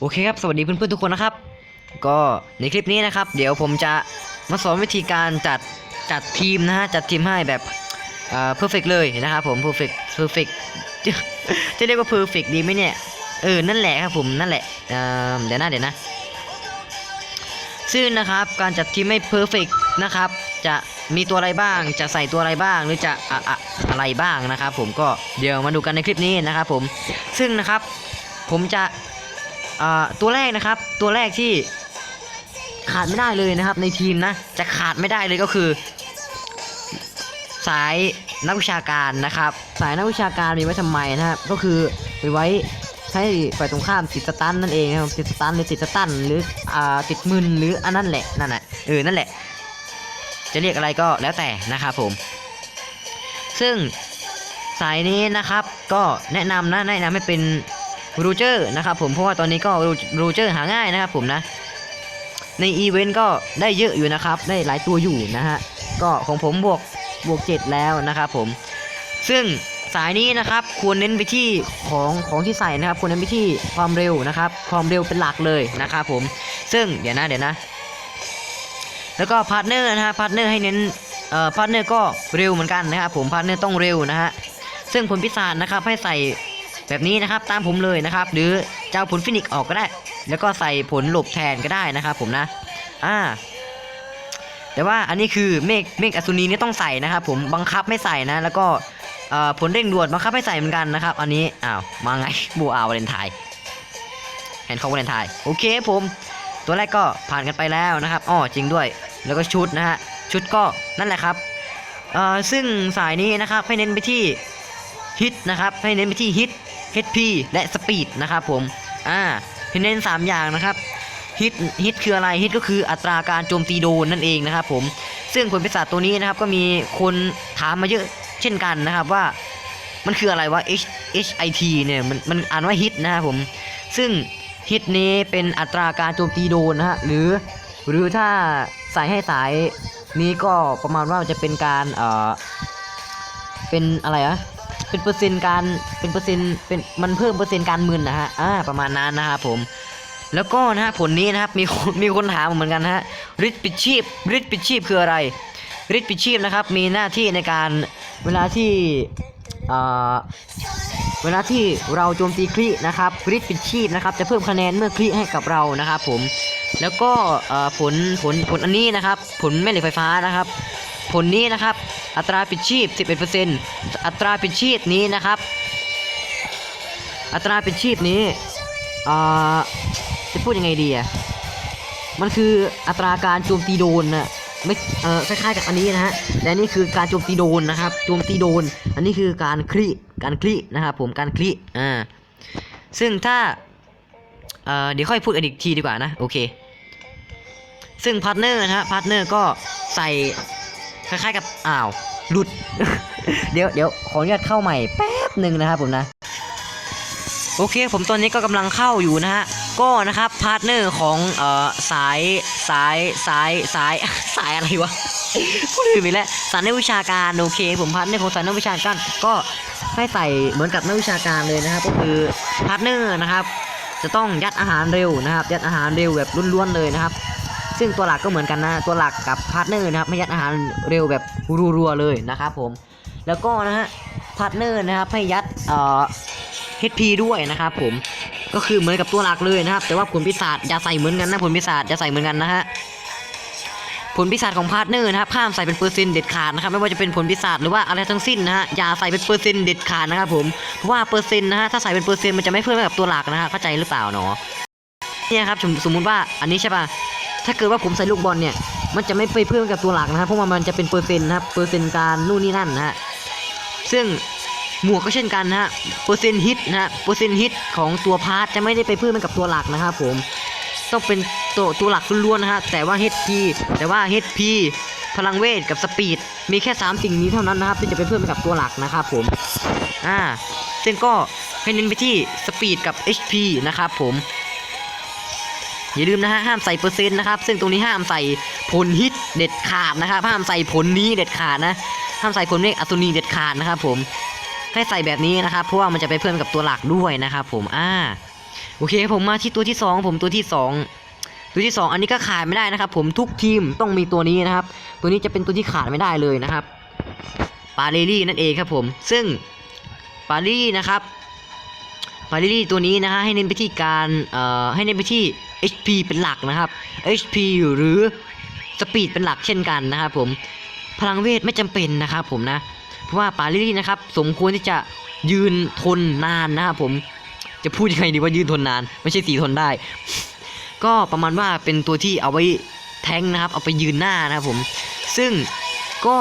โอเคครับ สวัสดีเพื่อนๆทุกคนนะครับ ก็ในคลิปนี้นะครับ เดี๋ยวผมจะมาสอนวิธีการจัดจัดทีมนะฮะ จัดทีมให้แบบอ่า perfect เลยนะครับผม perfect perfect จะจะเรียกว่า perfect ดีไหมเนี่ย เออ นั่นแหละครับผม นั่นแหละอ่าเดี๋ยวนะเดี๋ยวนะ ซึ่งนะครับ การจัดทีมให้ perfect นะครับ จะมีตัวอะไรบ้าง จะใส่ตัวอะไรบ้าง หรือจะอะอะอะไรบ้างนะครับ ผมก็เดี๋ยวมาดูกันในคลิปนี้นะครับผม ซึ่งนะครับ ผมจะ ตัวแรกนะครับตัวแรกที่ขาดไม่ได้เลยนะครับ ในทีมนะ จะขาดไม่ได้เลยก็คือ สายนักวิชาการนะครับ สายนักวิชาการมีไว้ทำไมนะครับก็คือมีไว้ให้ฝ่ายตรงข้ามติดสตันนั่นเองนะครับติดสตันหรือติดสตันหรืออ่าติดมึนหรืออันนั่นแหละนั่นแหละเออนั่นแหละ จะเรียกอะไรก็แล้วแต่นะครับผม ซึ่งสายนี้นะครับก็แนะนำนะแนะนำให้เป็น รูเจอร์นะครับผมเพราะว่าตอนนี้ก็รูเจอร์หาง่ายนะครับผมนะ ในอีเวนต์ก็ได้เยอะอยู่นะครับ ได้หลายตัวอยู่นะฮะก็ของผมบวกบวกเจ็ดแล้วนะครับผม ซึ่งสายนี้นะครับควรเน้นไปที่ของของที่ใส่นะครับ ควรเน้นไปที่ความเร็วนะครับ ความเร็วเป็นหลักเลยนะครับผม ซึ่งเดี๋ยวนะเดี๋ยวนะ แล้วก็พาร์ทเนอร์นะฮะพาร์ทเนอร์ให้เน้นเอ่อพาร์ทเนอร์ก็เร็วเหมือนกันนะครับผมพาร์ทเนอร์ต้องเร็วนะฮะซึ่งผลพิศาจนะครับให้ใส่ แบบนี้นะครับตามผมเลยนะครับ หรือจะเอาผลฟินิกออกก็ได้ แล้วก็ใส่ผลหลบแทนก็ได้นะครับ ผมนะ อ่า แต่ว่าอันนี้คือเมฆเมฆอสุนีนี่ต้องใส่นะครับ ผมบังคับไม่ใส่นะ แล้วก็ผลเร่งด่วนบังคับให้ใส่เหมือนกันนะครับ อันนี้อ้าวมาไงบัวอาววาเลนไทน์แฮนด์คอวาเลนไทน์โอเคผม ตัวแรกก็ผ่านกันไปแล้วนะครับอ้อจริงด้วย แล้วก็ชุดนะฮะชุดก็นั่นแหละครับเอ่อซึ่งสายนี้นะครับให้เน้นไปที่ฮิตนะครับให้เน้นไปที่ฮิต HP และสปีดนะครับผม อ่าให้เน้น3 อย่างนะครับฮิตฮิตคืออะไรฮิตก็คืออัตราการโจมตีโดนนั่นเองนะครับผมซึ่งผลปีศาจตัวนี้นะครับก็มีคนถามมาเยอะเช่นกันนะครับว่ามันคืออะไรวะ H H I T เนี่ยมันมันอ่านว่าฮิตนะครับผมซึ่งฮิตนี้เป็นอัตราการโจมตีโดนนะฮะหรือ หรือถ้าใส่ให้สายนี้ก็ประมาณว่าจะเป็นการเอ่อเป็นอะไรอะ เป็นเปอร์เซ็นต์การเป็นเปอร์เซ็นต์เป็นมันเพิ่มเปอร์เซ็นต์การมึนนะฮะอ่าประมาณนั้นนะครับผม แล้วก็นะฮะผลนี้นะครับมีคนมีคนถามเหมือนกันนะฮะฤทธิ์ปิดชีพฤทธิ์ปิดชีพคืออะไรฤทธิ์ปิดชีพนะครับมีหน้าที่ในการเวลาที่เอ่อเวลาที่เราโจมตีคลีนะครับคริสปิดชีพนะครับจะเพิ่มคะแนนเมื่อคลีให้กับเรานะครับผมแล้วก็เอ่อผลผลผลอันนี้นะครับ ผลแม่เหล็กไฟฟ้านะครับ ผลนี้นะครับ อัตราปิดชีพ 11%อัตราปิดชีพนี้นะครับ อัตราปิดชีพนี้จะพูดยังไงดีอะมันคืออัตราการโจมตีโดนนะไม่เออคล้ายๆกับอันนี้นะฮะและนี่คือการโจมตีโดนนะครับโจมตีโดน อันนี้คือการคลี่การคลี่นะครับผมการคลี่อ่าซึ่งถ้าเออเดี๋ยวค่อยพูดอีกทีดีกว่านะโอเค ซึ่งพาร์ทเนอร์นะฮะพาร์ทเนอร์ก็ใส่ คล้ายๆกับอ้าวหลุด เดี๋ยวเดี๋ยวขออนุญาตเข้าใหม่แป๊บหนึ่งนะครับผมนะ โอเค ผมตอนนี้ก็กำลังเข้าอยู่นะฮะก็นะครับพาร์ทเนอร์ของเอ่อสายสายสายสายสายอะไรวะพูดลืมไปแล้วสายนักวิชาการโอเค ผมพาร์ทเนอร์ของสายนักวิชาการก็ให้ใส่เหมือนกับนักวิชาการเลยนะครับ ก็คือพาร์ทเนอร์นะครับ จะต้องยัดอาหารเร็วนะครับ ยัดอาหารเร็วแบบล้วนๆเลยนะครับ ซึ่งตัวหลักก็เหมือนกันนะตัวหลักกับพาร์ทเนอร์นะครับไม่ยัดอาหารเร็วแบบรัวๆเลยนะครับผมแล้วก็นะฮะพาร์ทเนอร์นะครับให้ยัดเอ่อ HP ด้วยนะครับผมก็คือเหมือนกับตัวหลักเลยนะครับ แต่ว่าผลพิศาจอย่าใส่เหมือนกันนะผลพิศาจอย่าใส่เหมือนกันนะฮะผลพิศาจของพาร์ทเนอร์นะครับห้ามใส่เป็นเปอร์เซ็นต์เด็ดขาดนะครับไม่ว่าจะเป็นผลพิศาจหรือว่าอะไรทั้งสิ้นนะฮะอย่าใส่เป็นเปอร์เซ็นต์เด็ดขาดนะครับผมเพราะว่าเปอร์เซ็นต์นะฮะถ้าใส่เป็นเปอร์เซ็นต์มันจะไม่เพิ่มให้กับตัวหลักนะฮะเข้าใจหรือเปล่าเนาะเนี่ยครับสมสมมุติว่าอันนี้ใช่ป่ะ ถ้าเกิดว่าผมใส่ลูกบอลเนี่ย มันจะไม่ไปเพิ่มกับตัวหลักนะครับเพราะว่ามันจะเป็นเปอร์เซ็นต์นะครับเปอร์เซ็นต์การนู่นนี่นั่นนะฮะซึ่งหมวกก็เช่นกันนะฮะเปอร์เซ็นต์ฮิตนะฮะเปอร์เซ็นต์ฮิตของตัวพาร์ทจะไม่ได้ไปเพิ่มกับตัวหลักนะครับผมต้องเป็นตัวตัวหลักล้วนๆนะฮะแต่ว่า HP แต่ว่า HP พลังเวทกับสปีดมีแค่ 3 สิ่งนี้เท่านั้นนะครับที่จะไปเพิ่มกับตัวหลักนะครับผมอ่าซึ่งก็ให้เน้นไปที่สปีดกับ HP นะครับผม อย่าลืมนะฮะห้ามใส่เปอร์เซ็นต์นะครับ ซึ่งตรงนี้ห้ามใส่ผลฮิตเด็ดขาดนะครับห้ามใส่ผลนี้เด็ดขาดนะ ห้ามใส่ผลเมฆอัศนีเด็ดขาดนะครับผมให้ใส่แบบนี้นะครับเพราะว่ามันจะไปเพิ่มกับตัวหลักด้วยนะครับผมอ่าโอเคผมมาที่ตัวที่สองผมตัวที่สองตัวที่สองอันนี้ก็ขาดไม่ได้นะครับ ผมทุกทีมต้องมีตัวนี้นะครับ ตัวนี้จะเป็นตัวที่ขาดไม่ได้เลยนะครับปาเรลี่นั่นเองครับผม ซึ่งปาเรลี่นะครับ ปาเรลี่ตัวนี้นะฮะให้เน้นไปที่การเอ่อให้เน้นไปที่ HP เป็นหลักนะครับ HP หรือสปีดเป็นหลักเช่นกันนะครับผมพลังเวทไม่จำเป็นนะครับผมนะ เพราะว่าปาลิลี่นะครับสมควรที่จะยืนทนนานนะครับผมจะพูดยังไงดีว่ายืนทนนาน ไม่ใช่สีทนได้ ก็ประมาณว่าเป็นตัวที่เอาไว้แทงนะครับ เอาไปยืนหน้านะครับผม ซึ่งก็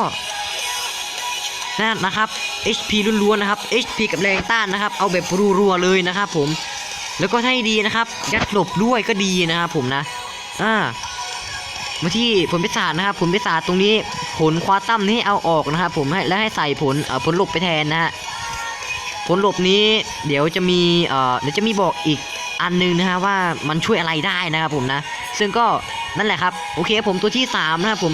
นั่นนะครับ HP ล้วนๆนะครับ HP กับแรงต้านนะครับ เอาแบบรัวๆเลยนะครับ ผม แล้วก็ให้ดีนะครับยัดหลบด้วยก็ดีนะครับ ผมนะ อ่ามาที่ผลพิศาจนะครับ ผลพิศาจตรงนี้ผลควาตั้มนี่ให้เอาออกนะครับ ผมให้และให้ใส่ผลเอ่อผลหลบไปแทนนะฮะผลหลบนี้เดี๋ยวจะมีเอ่อเดี๋ยวจะมีบอกอีกอันหนึงนะฮะว่ามันช่วยอะไรได้นะครับผมนะ ซึ่งก็ นั่นแหละครับโอเคผมตัวที่สามนะครับผม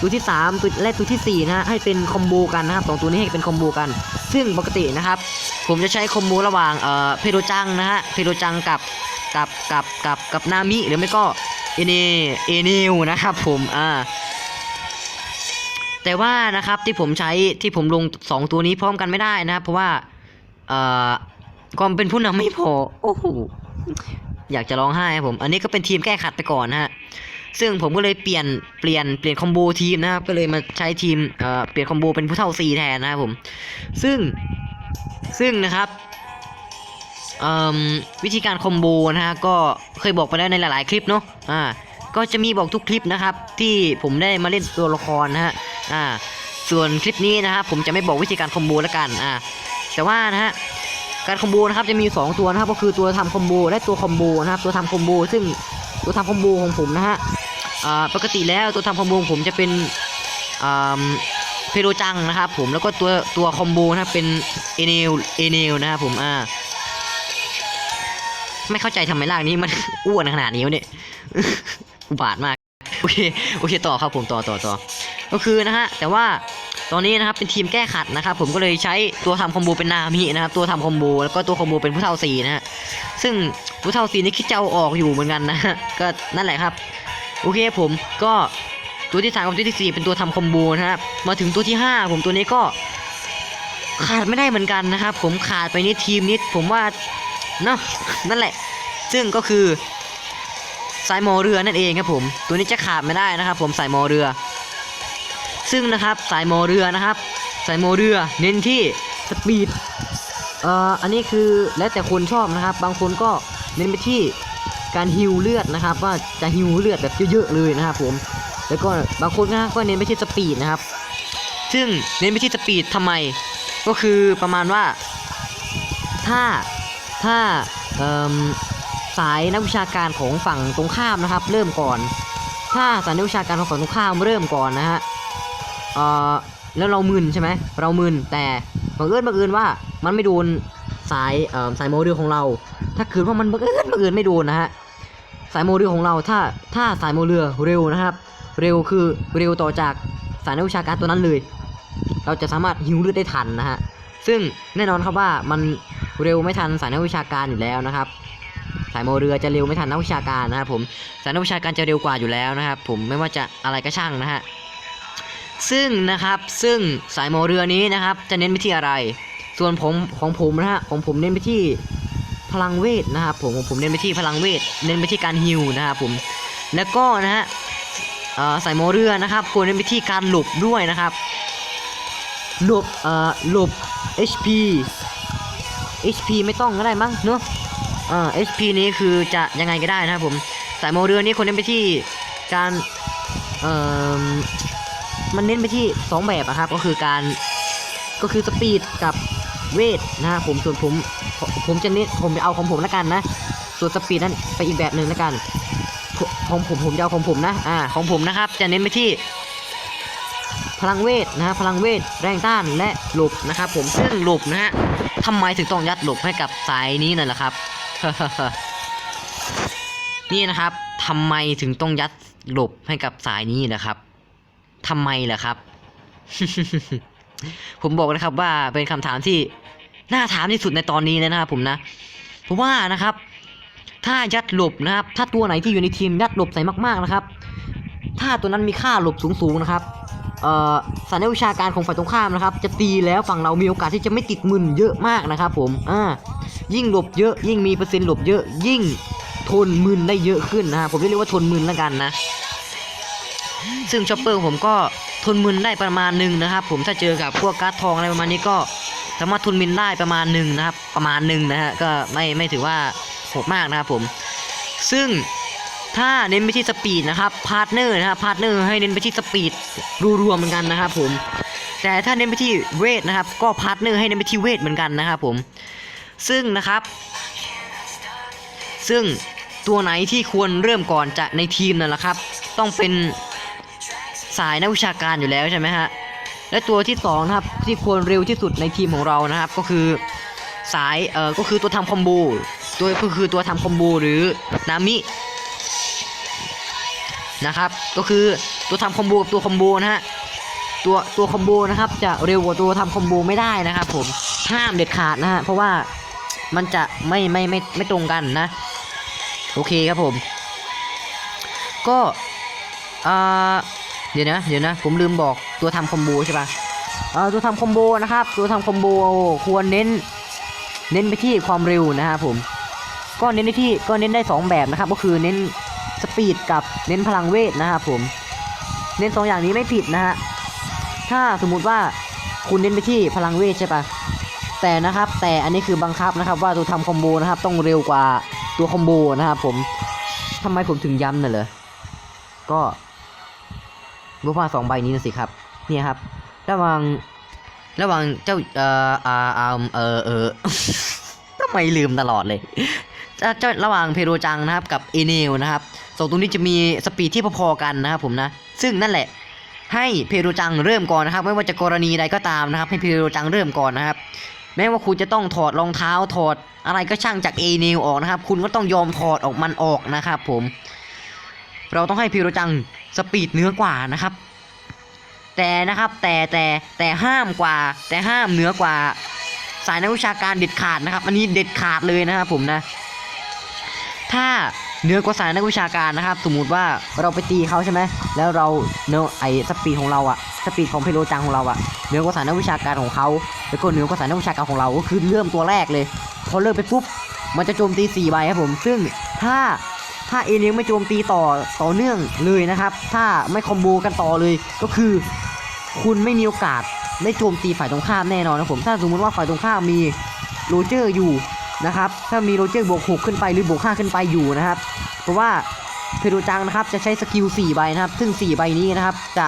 ตัวที่สามตัวและตัวที่สี่นะฮะให้เป็นคอมโบกันนะครับสองตัวนี้ให้เป็นคอมโบกัน ซึ่งปกตินะครับ ผมจะใช้คอมโบระหว่างเอ่อเพโรจังนะฮะเพโรจังกับกับกับกับกับนามิหรือไม่ก็เอเนเอเนลนะครับผมอ่าแต่ว่านะครับที่ผมใช้ที่ผมลงสองตัวนี้พร้อมกันไม่ได้นะครับเพราะว่าเอ่อความเป็นผู้นำไม่พอโอ้โหอยากจะร้องไห้ครับผม อันนี้ก็เป็นทีมแก้ขัดไปก่อนนะฮะ ซึ่งผมก็เลยเปลี่ยนเปลี่ยนเปลี่ยนคอมโบทีมนะครับก็เลยมาใช้ทีมเอ่อเปลี่ยนคอมโบเป็นผู้เท่าซีแทนนะครับผม ซึ่งซึ่งนะครับวิธีการคอมโบนะฮะก็เคยบอกไปแล้วในหลาย ๆ คลิปเนาะอ่าก็จะมีบอกทุกคลิปนะครับ ที่ผมได้มาเล่นตัวละครนะฮะอ่าส่วนคลิปนี้นะครับผมจะไม่บอกวิธีการคอมโบแล้วกันอ่าแต่ว่านะฮะการคอมโบนะครับจะมี 2 ตัวนะครับก็คือตัวทำคอมโบและตัวคอมโบนะครับตัวทำคอมโบซึ่ง ตัวทำคอมโบของผมนะฮะปกติแล้วตัวทำคอมโบของผมจะเป็นเพโรจังนะครับผมแล้วก็ตัวตัวคอมโบนะครับเป็นเอเนลเอเนลนะครับผมอ่าไม่เข้าใจทำไมร่างนี้มันอ้วนขนาดนี้วะเนี่ยอุบาทมากโอเคโอเคต่อครับผมต่อต่อต่อก็คือนะฮะแต่ว่าตอนนี้นะครับเป็นทีมแก้ขัดนะครับผมก็เลยใช้ตัวทำคอมโบเป็นนามินะครับตัวทำคอมโบแล้วก็ตัวคอมโบเป็นผู้เท่าสีนะฮะซึ่ง ผู้เท่าสีนี่คิดจะเอาออกอยู่เหมือนกันนะฮะก็นั่นแหละครับ โอเคผมก็ตัวที่สามกับตัวที่สี่เป็นตัวทำคอมโบนะครับมาถึงตัวที่ห้าผมตัวนี้ก็ ขาดไม่ได้เหมือนกันนะครับ ผมขาดไปนิดทีมนิดผมว่าเนาะนั่นแหละ ซึ่งก็คือสายมอเรือนั่นเองครับผม ตัวนี้จะขาดไม่ได้นะครับ ผมสายมอเรือ ซึ่งนะครับสายมอเรือนะครับ สายมอเรือเน้นที่สปีดเอ่ออันนี้คือแล้วแต่คนชอบนะครับ บางคนก็ เน้นไปที่การฮิวเลือดนะครับว่าจะฮิวเลือดแบบเยอะๆเลยนะครับผมแล้วก็บางคนนะก็เน้นไปที่สปีดนะครับ ซึ่งเน้นไปที่สปีดทำไม ก็คือประมาณว่า ถ้าถ้าสายนักวิชาการของฝั่งตรงข้ามนะครับ เริ่มก่อน ถ้าสายนักวิชาการของฝั่งตรงข้ามเริ่มก่อนนะฮะแล้วเรามึนใช่ไหมเรามึนแต่บังเอิญบังเอิญว่ามันไม่โดนสายสายโมเดลของเรา ถ้าเกิดว่ามันบังเอิญบังเอิญไม่โดนนะฮะสายโมเดลของเราถ้าถ้าสายโมเรือเร็วนะครับ เร็วคือเร็วต่อจากสายนักวิชาการตัวนั้นเลย เราจะสามารถฮิวเลือดได้ทันนะฮะซึ่งแน่นอนครับว่ามันเร็วไม่ทันสายนักวิชาการอยู่แล้วนะครับ สายโมเรือจะเร็วไม่ทันนักวิชาการนะครับผมสายนักวิชาการจะเร็วกว่าอยู่แล้วนะครับ ผมไม่ว่าจะอะไรก็ช่างนะฮะซึ่งนะครับซึ่งสายโมเรือนี้นะครับ จะเน้นไปที่อะไร ส่วนผมของผมนะฮะของผมเน้นไปที่ พลังเวทนะครับผมผมเน้นไปที่พลังเวทเน้นไปที่การฮิวนะครับผมแล้วก็นะฮะเอ่โมเรือนะครับควรเน้นไปที่การหลบด้วยนะครับหลบเอ่อหลบ HP HP ไม่ต้องก็ได้มั้งเนอะเอ่อ HP นี้คือจะยังไงก็ได้นะครับผมสายโมเรือนี้คนเน้นไปที่การเอ่อมันเน้นไปที่ 2 แบบอะครับก็คือการก็คือสปีดกับเวทนะครับผมส่วนผม ผมจะเน้นผมจะเอาของผมแล้วกันนะ ส่วนสปีดนั้นไปอีกแบบหนึ่งแล้วกัน ของผมผมจะเอาของผมนะ อ่า ของผมนะครับ จะเน้นไปที่ พลังเวทนะฮะพลังเวทแรงต้านและหลบนะครับ ผมซึ่งหลบนะฮะทำไมถึงต้องยัดหลบให้กับสายนี้นั่นแหละครับ นี่นะครับทำไมถึงต้องยัดหลบให้กับสายนี้นะครับทำไมล่ะครับ ผมบอกนะครับว่าเป็นคำถามที่ น่าถามที่สุดในตอนนี้เลยนะครับผมนะ เพราะว่านะครับ ถ้ายัดหลบนะครับ ถ้าตัวไหนที่อยู่ในทีมยัดหลบใส่มากๆนะครับ ถ้าตัวนั้นมีค่าหลบสูงๆนะครับเอ่อสารวิชาการของฝ่ายตรงข้ามนะครับ จะตีแล้วฝั่งเรามีโอกาสที่จะไม่ติดมึนเยอะมากนะครับ ผมอ่ายิ่งหลบเยอะ ยิ่งมีเปอร์เซ็นต์หลบเยอะ ยิ่งทนมึนได้เยอะขึ้นนะฮะผมเรียกว่าทนมึนแล้วกันนะ ซึ่งชอปเปอร์ผมก็ทนมึนได้ประมาณหนึ่งนะครับ ผมถ้าเจอกับพวกการ์ดทองอะไรประมาณนี้ก็ สามารถทุนมึนได้ประมาณหนึ่งนะครับ ประมาณหนึ่งนะฮะก็ไม่ไม่ถือว่าโหดมากนะครับผม ซึ่งถ้าเน้นไปที่สปีดนะครับพาร์ทเนอร์นะครับพาร์ทเนอร์ให้เน้นไปที่สปีดรวมๆเหมือนกันนะครับผมแต่ถ้าเน้นไปที่เวทนะครับ ก็พาร์ทเนอร์ให้เน้นไปที่เวทเหมือนกันนะครับผม ซึ่งนะครับ ซึ่งตัวไหนที่ควรเริ่มก่อนจะในทีมนั่นแหละครับ ต้องเป็นสายนักวิชาการอยู่แล้วใช่ไหมฮะ และตัวที่สองนะครับที่ควรเร็วที่สุดในทีมของเรานะครับ ก็คือสายเอ่อก็คือตัวทำคอมโบตัวก็คือตัวทำคอมโบหรือนามินะครับ ก็คือตัวทำคอมโบกับตัวคอมโบนะฮะตัวตัวคอมโบนะครับ จะเร็วกว่าตัวทำคอมโบไม่ได้นะครับ ผมห้ามเด็ดขาดนะฮะเพราะว่ามันจะไม่ไม่ไม่ไม่ตรงกันนะ โอเคครับผม ก็อ่า เดี๋ยวนะ เดี๋ยวนะ ผมลืมบอกตัวทำคอมโบใช่ปะเออตัวทำคอมโบนะครับ ตัวทำคอมโบควรเน้น เน้นไปที่ความเร็วนะครับผม ก็เน้นไปที่ ก็เน้นได้สองแบบนะครับ ก็คือเน้นสปีดกับเน้นพลังเวทนะครับผม เน้นสองอย่างนี้ไม่ผิดนะฮะ ถ้าสมมุติว่าคุณเน้นไปที่พลังเวทใช่ปะแต่นะครับ แต่อันนี้คือบังคับนะครับ ว่าตัวทำคอมโบนะครับต้องเร็วกว่าตัวคอมโบนะครับผมทำไมผมถึงย้ำน่ะเหรอก็ รูปภาพสองใบนี้นะสิครับเนี่ยครับ ระหว่างระหว่างเจ้าเอ่ออาอาเออเออทำไมลืมตลอดเลยเจ้าเจ้าระหว่างเพโรจังนะครับกับเอเนลนะครับสองตัวนี้จะมีสปีดที่พอๆกันนะครับผมนะ ซึ่งนั่นแหละ ให้เพโรจังเริ่มก่อนนะครับ ไม่ว่าจะกรณีใดก็ตามนะครับ ให้เพโรจังเริ่มก่อนนะครับ แม้ว่าคุณจะต้องถอดรองเท้าถอดอะไรก็ช่างจากเอเนลออกนะครับ คุณก็ต้องยอมถอดออกมันออกนะครับผม เราต้องให้เพโรจังสปีดเนื้อกว่านะครับ แต่นะครับแต่แต่แต่ห้ามกว่า แต่ห้ามเหนือกว่า สายนักวิชาการเด็ดขาดนะครับ อันนี้เด็ดขาดเลยนะครับผมนะ ถ้าเหนือกว่าสายนักวิชาการนะครับ สมมุติว่าเราไปตีเขาใช่ไหมแล้วเราเนอไอสปีดของเราอะสปีดของเพโลจังของเราอะเหนือกว่าสายนักวิชาการของเขาแล้วก็เหนือกว่าสายนักวิชาการของเราก็คือเริ่มตัวแรกเลยพอเริ่มไปปุ๊บมันจะโจมตี4ใบครับผม ซึ่งถ้า ถ้าเอเลียงไม่โจมตีต่อต่อเนื่องเลยนะครับ ถ้าไม่คอมโบกันต่อเลยก็คือ คุณไม่มีโอกาสได้โจมตีฝ่ายตรงข้ามแน่นอนนะผมถ้าสมมติว่าฝ่ายตรงข้ามมีโรเจอร์อยู่นะครับถ้ามีโรเจอร์บวก6ขึ้นไปหรือบวก5ขึ้นไปอยู่นะครับ เพราะว่าเพโดจังนะครับจะใช้สกิล4ใบนะครับ ซึ่ง 4 ใบนี้นะครับ จะ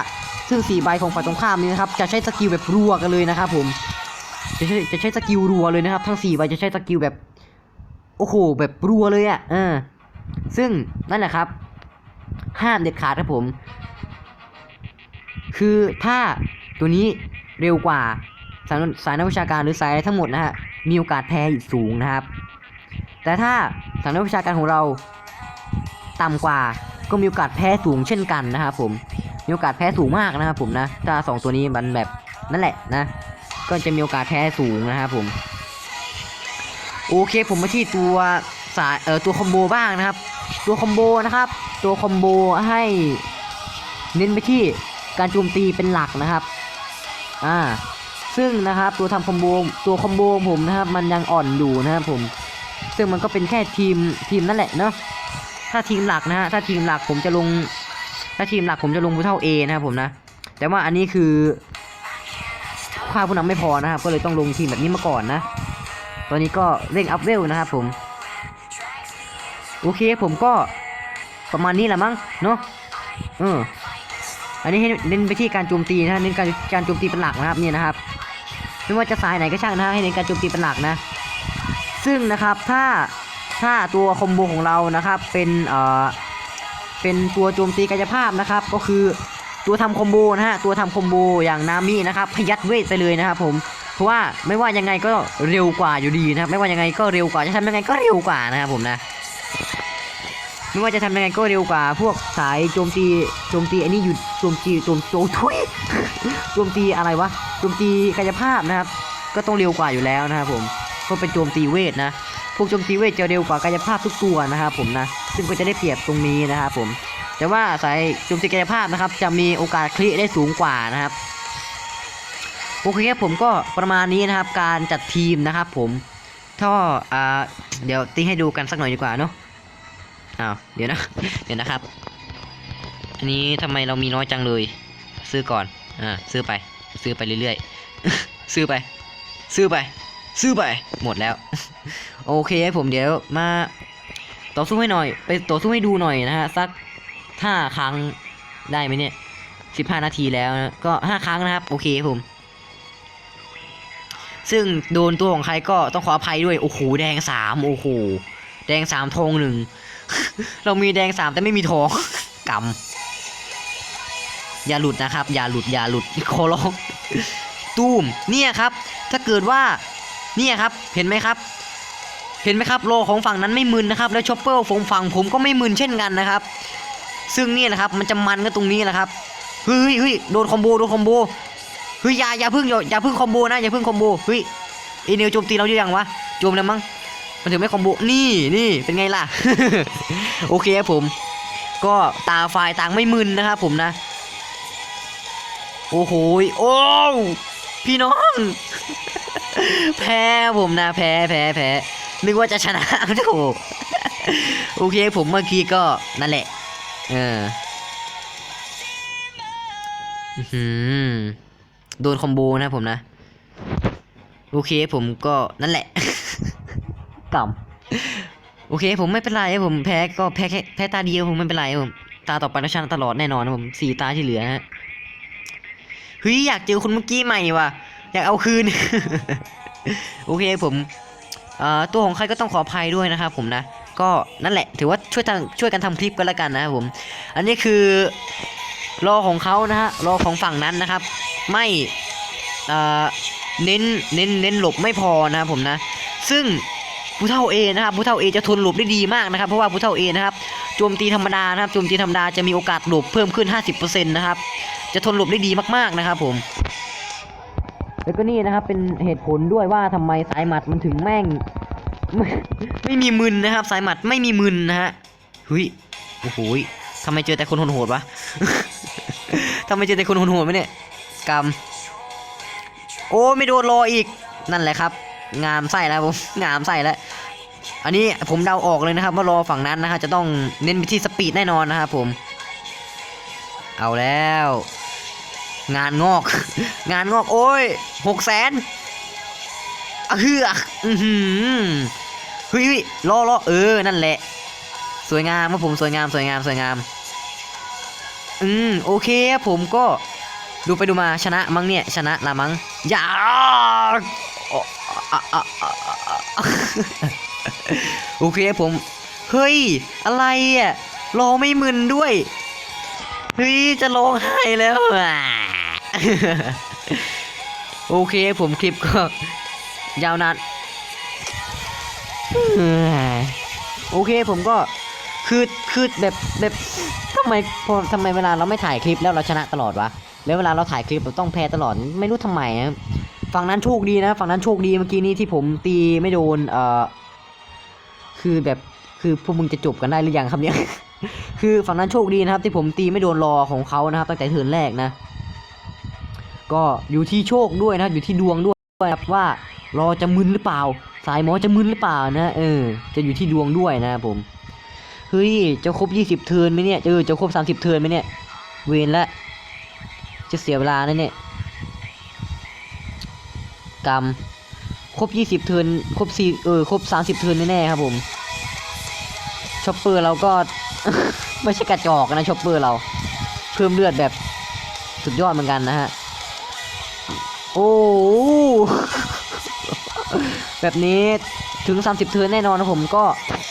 ซึ่ง 4 ใบของฝ่ายตรงข้ามนี้นะครับจะใช้สกิลแบบรัวกันเลยนะครับผมจะใช้จะใช้สกิลรัวเลยนะครับ ทั้ง 4 ใบจะใช้สกิลแบบโอ้โหแบบรัวเลยอะ่ะเออ ซึ่งนั่นแหละครับ ห้ามเด็ดขาดครับผม คือถ้าตัวนี้เร็วกว่าสายสายนักวิชาการหรือสายอะไรทั้งหมดนะฮะมีโอกาสแพ้สูงนะครับ แต่ถ้าสายนักวิชาการของเราต่ำกว่าก็มีโอกาสแพ้สูงเช่นกันนะครับผมมีโอกาสแพ้สูงมากนะครับผมนะถ้าสองตัวนี้มันแบบนั่นแหละนะ ก็จะมีโอกาสแพ้สูงนะครับผม โอเคผมมาที่ตัว สายเออตัวคอมโบบ้างนะครับ ตัวคอมโบนะครับ ตัวคอมโบให้เน้นไปที่การโจมตีเป็นหลักนะครับอ่าซึ่งนะครับตัวทำคอมโบตัวคอมโบผมนะครับ มันยังอ่อนอยู่นะครับผม ซึ่งมันก็เป็นแค่ทีมทีมนั่นแหละเนาะถ้าทีมหลักนะฮะถ้าทีมหลักผมจะลง ถ้าทีมหลักผมจะลงผู้เท่า A นะครับผมนะแต่ว่าอันนี้คือค่าผู้นำไม่พอนะครับ ก็เลยต้องลงทีมแบบนี้มาก่อนนะ ตอนนี้ก็เร่งอัพเวลนะครับผม โอเคผมก็ประมาณนี้แหละมั้งเนาะเอออันนี้ให้เน้นไปที่การโจมตีนะเน้นการการโจมตีเป็นหลักนะครับเนี่ยนะครับไม่ว่าจะสายไหนก็ช่างนะให้เน้นการโจมตีเป็นหลักนะ ซึ่งนะครับถ้าถ้าตัวคอมโบของเรานะครับเป็นเอ่อเป็นตัวโจมตีกายภาพนะครับ ก็คือตัวทำคอมโบนะฮะตัวทำคอมโบอย่างนามินะครับพยัดเวทไปเลยนะครับผมเพราะว่าไม่ว่ายังไงก็เร็วกว่าอยู่ดีนะครับ ไม่ว่ายังไงก็เร็วกว่าจะทำยังไงก็เร็วกว่านะครับผมนะ ไม่ว่าจะทำยังไงก็เร็วกว่า พวกสายโจมตีโจมตีอันนี้อยู่โจมตีโจมโจมทุยโจมตีอะไรวะโจมตีกายภาพนะครับ ก็ต้องเร็วกว่าอยู่แล้วนะครับผมเพราะเป็นโจมตีเวทนะพวกโจมตีเวทจะเร็วกว่ากายภาพทุกตัวนะครับผมนะซึ่งก็จะได้เปรียบตรงนี้นะครับผม แต่ว่าสายโจมตีกายภาพนะครับ จะมีโอกาสคลิได้สูงกว่านะครับโอเคครับผมก็ประมาณนี้นะครับ การจัดทีมนะครับ ผมถ้าอ่าเดี๋ยวตีให้ดูกันสักหน่อยดีกว่าเนาะ อ้าวเดี๋ยวนะ เดี๋ยวนะครับ อันนี้ทำไมเรามีน้อยจังเลย ซื้อก่อน อ่า ซื้อไป ซื้อไปเรื่อยๆ ซื้อไป ซื้อไป ซื้อไป หมดแล้ว โอเคครับผมเดี๋ยวมา ต่อสู้ให้หน่อย ไปต่อสู้ให้ดูหน่อยนะฮะ สักห้าครั้งได้ไหมเนี่ยสิบห้านาทีแล้วนะ ก็ห้าครั้งนะครับ โอเคครับผม ซึ่งโดนตัวของใครก็ต้องขออภัยด้วย โอ้โห แดงสามโอ้โห แดงสามทองหนึ่ง เรามีแดงสามแต่ไม่มีทองกำอย่าหลุดนะครับ อย่าหลุดอย่าหลุดขอร้องตูมเนี่ยครับ ถ้าเกิดว่าเนี่ยครับเห็นไหมครับ เห็นไหมครับโลของฝั่งนั้นไม่มึนนะครับ แล้วชอปเปอร์ของฝั่งผมก็ไม่มึนเช่นกันนะครับ ซึ่งนี่ยนะครับ มันจะมันก็ตรงนี้แหละครับเฮ้ยเฮ้ยโดนคอมโบโดนคอมโบเฮ้ยอย่าอย่าพึ่งอย่าอย่าพึ่งคอมโบนะอย่าพึ่งคอมโบเฮ้ยเอเนลโจมตีเราเยอะยังวะโจมแล้วมั้ง มันถึงไม่คอมโบนี่นี่เป็นไงล่ะ โอเคครับผม ก็ตาฝ่าต่างไม่มึนนะครับผมนะ โอ้โหโอ้พี่น้อง แพ้ผมนะ แพ้แพ้แพ้นึกว่าจะชนะโอ้โหโอเคผมเมื่อกี้ก็นั่นแหละ เอออื้อหือโดนคอมโบนะผมนะ โอเคผมก็นั่นแหละ กำโอเค ผมไม่เป็นไรผมแพ้ก็แพ้แค่แพ้ตาเดียวผมไม่เป็นไรผมตาต่อไปแล้วชนตลอดแน่นอนผมสี่ตาที่เหลือฮะเฮ้ยอยากเจอคนเมื่อกี้ใหม่ว่ะอยากเอาคืน โอเคผมเอ่อตัวของใครก็ต้องขออภัยด้วยนะครับผมนะ ก็นั่นแหละ ถือว่าช่วยทางช่วยกันทำคลิปกันแล้วกันนะครับผม อันนี้คือรอของเขานะฮะรอของฝั่งนั้นนะครับ ไม่อ่อเน้นเน้นเน้นหลบไม่พอนะครับผมนะ ซึ่ง ผู้เท่าเอนะครับผู้เท่าเอจะทนหลบได้ดีมากนะครับเพราะว่าผู้เท่าเอนะครับโจมตีธรรมดานะครับโจมตีธรรมดาจะมีโอกาสหลบเพิ่มขึ้น 50%นะครับจะทนหลบได้ดีมากๆนะครับผมแล้วก็นี่นะครับเป็นเหตุผลด้วยว่าทำไมสายหมัดมันถึงแม่ง ไม่มีมึนนะครับ สายหมัดไม่มีมึนนะฮะเฮ้ยโอ้โหทำไมเจอแต่คนโหดวะทำไมเจอแต่คนโหดไหมเนี่ยกำโอ้ไม่โดนรออีกนั่นแหละครับ งามไส้แล้วผมงามไส้แล้ว อันนี้ผมเดาออกเลยนะครับว่ารอฝั่งนั้นนะฮะจะต้องเน้นไปที่สปีดแน่นอนนะครับผม เอาแล้ว งานงอก งานงอกโอ้ยหกแสนเฮือกอือหือเฮ้ยเฮ้ยรอรอเออนั่นแหละ สวยงามครับผมสวยงามสวยงามสวยงาม อืมโอเคผมก็ดูไปดูมาชนะมั้งเนี่ย ชนะละมั้งอยาอ๋ โอเคผม เฮ้ย อะไรอะรอไม่มึนด้วย เฮ้ย จะร้องไห้แล้วอะโอเคผมคลิปก็ ยาวนานโอเคผมก็คือคือแบบแบบทำไมพอทำไมเวลาเราไม่ถ่ายคลิปแล้วเราชนะตลอดวะแล้วเวลาเราถ่ายคลิปเราต้องแพ้ตลอดไม่รู้ทำไมนะ ฝั่งนั้นโชคดีนะ ฝั่งนั้นโชคดีเมื่อกี้นี้ที่ผมตีไม่โดน เอ่อ คือแบบคือพวกมึงจะจบกันได้หรือยังครับเนี่ย คือฝั่งนั้นโชคดีนะครับ ที่ผมตีไม่โดนรอของเขานะครับตั้งแต่เทิร์นแรกนะ ก็อยู่ที่โชคด้วยนะอยู่ที่ดวงด้วยครับว่ารอจะมึนหรือเปล่า สายหมอจะมึนหรือเปล่านะเออ จะอยู่ที่ดวงด้วยนะผมเฮ้ยจะครบยี่สิบเทิร์นไหมเนี่ยเออจะครบสามสิบเทิร์นไหมเนี่ย เวนละจะเสียเวลานะเนี่ย กรรม ครบยี่สิบเทินครบสี่เออครบสามสิบเทินแน่ๆครับผมชอปเปอร์เราก็ ไม่ใช่กระจอกนะชอปเปอร์เรา เพิ่มเลือดแบบสุดยอดเหมือนกันนะฮะ โอ้แบบนี้ถึง 30 เทินแน่นอนนะผมก็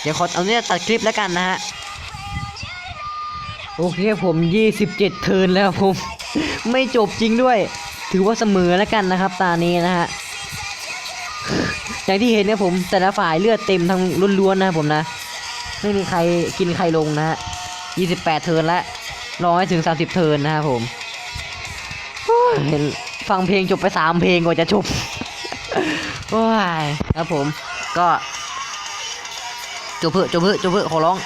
เดี๋ยวขอเอาเนี่ยตัดคลิปแล้วกันนะฮะโอเคผม 27 เทินแล้วผม ไม่จบจริงด้วย ถือว่าเสมอแล้วกันนะครับ ตานี้นะฮะ อย่างที่เห็นเนี่ยผมแต่ละฝ่ายเลือดเต็มทั้งล้วนๆนะผมนะ ไม่มีใครกินใครลงนะฮะ28เทิร์นล้วรอให้ถึง30เทิร์นนะครับผมเห็นฟังเพลงจบไปสามเพลงกว่าจะจบโอ้ยครับผมก็จบเพื่อจบเพื่อจบเพื่อขอร้อง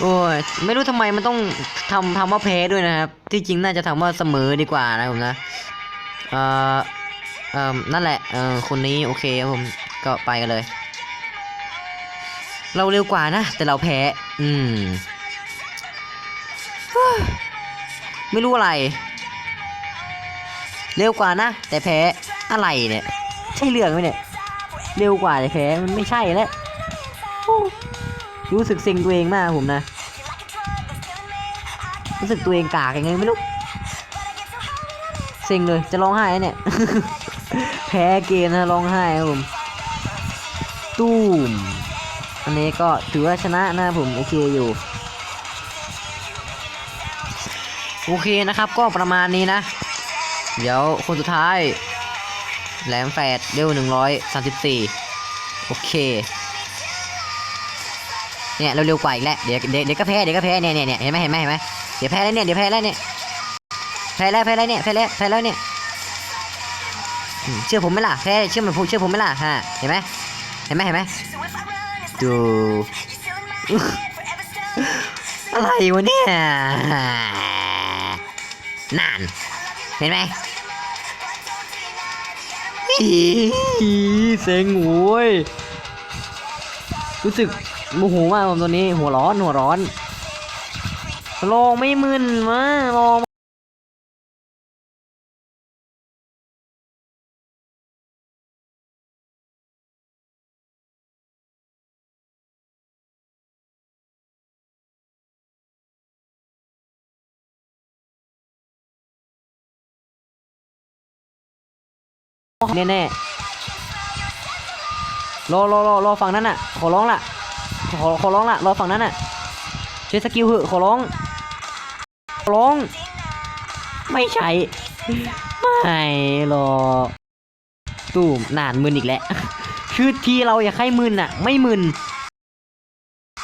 โอ้ยไม่รู้ทำไมมันต้องทำทำว่าแพ้ด้วยนะครับ ที่จริงน่าจะทำว่าเสมอดีกว่านะผมนะ เอ่อ อ่อนั่นแหละเออคนนี้โอเคครับผมก็ไปกันเลย เราเร็วกว่านะ แต่เราแพ้ อืมไม่รู้อะไร เร็วกว่านะ แต่แพ้อะไรเนี่ย ใช่เรื่องไหมเนี่ย เร็วกว่าแต่แพ้มันไม่ใช่แล้วรู้สึกเซ็งตัวเองมากผมนะ รู้สึกตัวเองกากยังไงไม่รู้เซ็งเลยจะร้องไห้เนี่ย แพ้เกมนะร้องไห้ครับผมตู้มอันนี้ก็ถือว่าชนะนะผมโอเคอยู่โอเคนะครับก็ประมาณนี้นะ เดี๋ยวคนสุดท้าย แหลมแฟดเร็วหนึ่งร้อยสามสิบสี่โอเคเนี่ยเร็วๆกว่าอีกแล้วเดี๋ยวเดี๋ยวเดี๋ยวก็แพ้เดี๋ยวก็แพ้เนี่ยเนี่ยเนี่ยเห็นไหมเห็นไหมเห็นไหมเดี๋ยวแพ้แล้วเนี่ยเดี๋ยวแพ้แล้วเนี่ยแพ้แล้วแพ้แล้วเนี่ยแพ้แล้วแพ้แล้วเนี่ย เชื่อผมไหมล่ะแพ้เชื่อมันผมเชื่อผมไหมล่ะฮะเห็นไหมเห็นไหมเห็นไหมดูอะไรวะเนี่ยนั่นเห็นไหมอีเซ็งโว้ยรู้สึกโมโหมากผมตอนนี้หัวร้อนหัวร้อนลองไม่มึนมาลอง แน่แน่ๆรอรอรอรอฝั่งนั้นอะ ขอร้องล่ะ ขอขอร้องล่ะ รอฝั่งนั้นอะใช้สกิลเหอะขอร้อง ขอร้อง ไม่ใช่ ไม่รอตูมนานมึนอีกแล้ว คือทีเราอยากให้มึนอะ ไม่มึน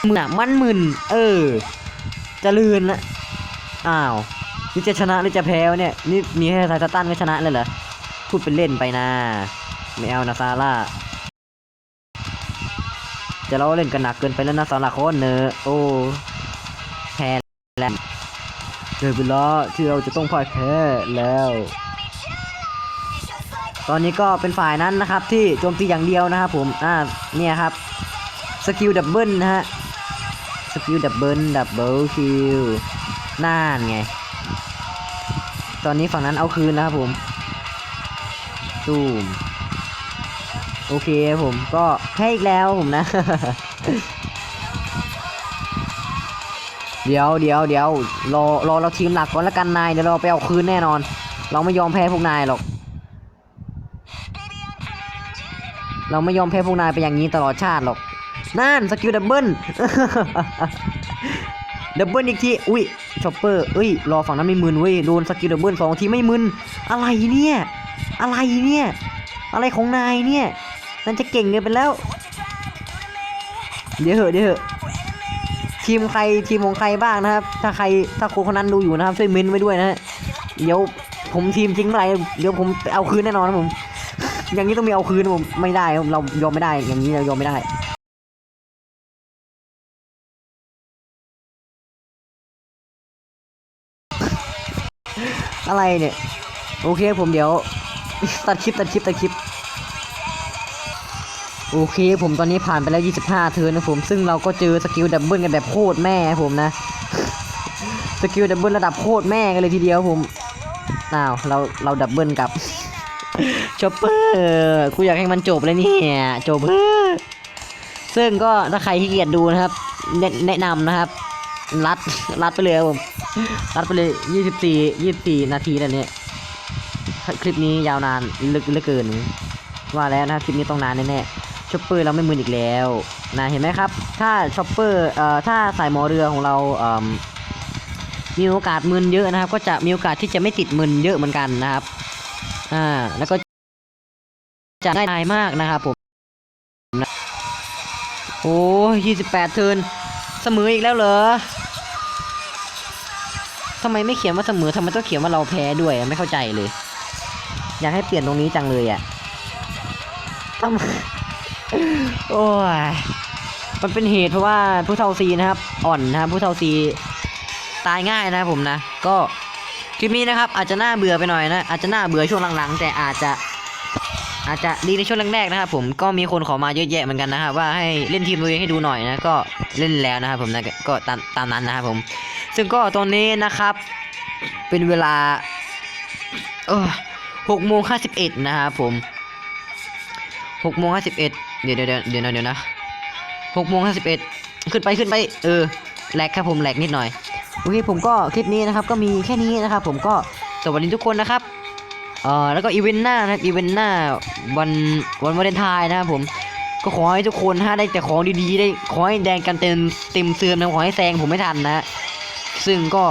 มึนอะ มันมึนเออ จะลืนละอ้าว นี่จะชนะหรือจะแพ้เนี่ย นี่มีแค่ไททันก็ชนะเลยเหรอ พูดเป็นเล่นไปนะไม่เอานะซาร่าจะเราเล่นกันหนักเกินไปแล้วนะสำหรับคนเนอะโอ้แพ้แล้วเกิดเวลาที่เราจะต้องพ่ายแพ้แล้ว ตอนนี้ก็เป็นฝ่ายนั้นนะครับที่โจมตีอย่างเดียวนะครับผมอ่าเนี่ยครับสกิลดับเบิลนะฮะสกิลดับเบิลดับเบิลคิวน่านไง ตอนนี้ฝั่งนั้นเอาคืนนะครับผม ตูมโอเคผมก็แพ้อีกแล้วผมนะ เดี๋ยวเดี๋ยวเดี๋ยวรอรอเราทีมหลักก่อนละกันนายเดี๋ยวเราไปเอาคืนแน่นอน เราไม่ยอมแพ้พวกนายหรอก เราไม่ยอมแพ้พวกนายไปอย่างนี้ตลอดชาติหรอกนั่นสกิลดับเบิลดับเบิลอีกที อุ้ยชอปเปอร์เอ้ย รอฝั่งนั้นไม่มึนเว้ย โดนสกิลดับเบิลสองทีไม่มึน อะไรเนี่ย อะไรเนี่ย อะไรของนายเนี่ยนั่นจะเก่งเกินไปแล้ว เดี๋ยวเหอะเดี๋ยวเหอะทีมใครทีมของใครบ้างนะครับ ถ้าใครถ้าโคนคนนั้นดูอยู่นะครับช่วยเม้นไว้ด้วยนะฮะเดี๋ยวผมทีมจริงเมื่อไหร่เดี๋ยวผมเอาคืนแน่นอนนะผม อย่างนี้ต้องมีเอาคืนผมไม่ได้เรายอมไม่ได้อย่างนี้เรายอมไม่ได้อะไรเนี่ย โอเคผมเดี๋ยว ตัดคลิปตัดคลิปตัดคลิปโอเคผมตอนนี้ผ่านไปแล้ว 25 เทิร์นนะผม ซึ่งเราก็เจอสกิลดับเบิลกันแบบโคตรแม่ผมนะ สกิลดับเบิลระดับโคตรแม่กันเลยทีเดียวผมอ้าวเราเราดับเบิลกับจบเปอร์กูอยากให้มันจบเลยเนี่ยจบเปอร์ซึ่งก็ถ้าใครที่เกียจดูนะครับ แนะนำนะครับ รัดรัดไปเลยครับผม รัดไปเลย 24 24 นาทีแล้วเนี่ย คลิปนี้ยาวนานลึกเหลือเกิน ว่าแล้วนะคลิปนี้ต้องนานแน่ๆช็อปเปอร์เราไม่มึนอีกแล้วนะเห็นไหมครับ ถ้าช็อปเปอร์เอ่อถ้าสายหมอเรือของเราเอ่อมีโอกาสมึนเยอะนะครับ ก็จะมีโอกาสที่จะไม่ติดมึนเยอะเหมือนกันนะครับอ่าแล้วก็จะง่ายายมากนะครับผมโอ้ยี่สิบแปดเทินเสมออีกแล้วเหรอทำไมไม่เขียนว่าเสมอทำไมต้องเขียนว่าเราแพ้ด้วยไม่เข้าใจเลย อยากให้เปลี่ยนตรงนี้จังเลยอะทำโอ้ยมันเป็นเหตุเพราะว่าผู้เฒ่าซีนะครับ อ่อนนะครับผู้เฒ่าซีตายง่ายนะครับผมนะ ก็คลิปนี้นะครับ อาจจะน่าเบื่อไปหน่อยนะ อาจจะน่าเบื่อช่วงหลังๆ แต่อาจจะ อาจจะดีในช่วงแรกๆนะครับผมก็มีคนขอมาเยอะแยะเหมือนกันนะครับว่าให้เล่นทีมตัวเองให้ดูหน่อยนะก็เล่นแล้วนะครับผมนะก็ตามตามนั้นนะครับผม ซึ่งก็ตอนนี้นะครับ เป็นเวลา เออ หกโมงห้าสิบเอ็ดนะครับผมหกโมงห้าสิบเอ็ดเดี๋ยวเดี๋ยวเดี๋ยวเดี๋ยวนะเดี๋ยวนะหกโมงห้าสิบเอ็ดขึ้นไปขึ้นไป เออแลกครับผมแลกนิดหน่อยโอเคผมก็คลิปนี้นะครับก็มีแค่นี้นะครับ ผมก็สวัสดีทุกคนนะครับเอ่อแล้วก็อีเวนต์หน้านะอีเวนต์หน้าวันวันวาเลนไทน์นะครับผมก็ขอให้ทุกคนฮะได้แต่ของดีๆได้ขอให้แดงกันเต็มเต็มเสื่อมนะขอให้แซงผมไม่ทันนะ ซึ่งก็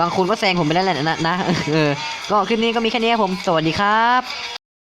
บางคนก็แซงผมไปแล้วแหละนะนะเออก็คลิปนี้ก็มีแค่นี้ครับผมสวัสดีครับ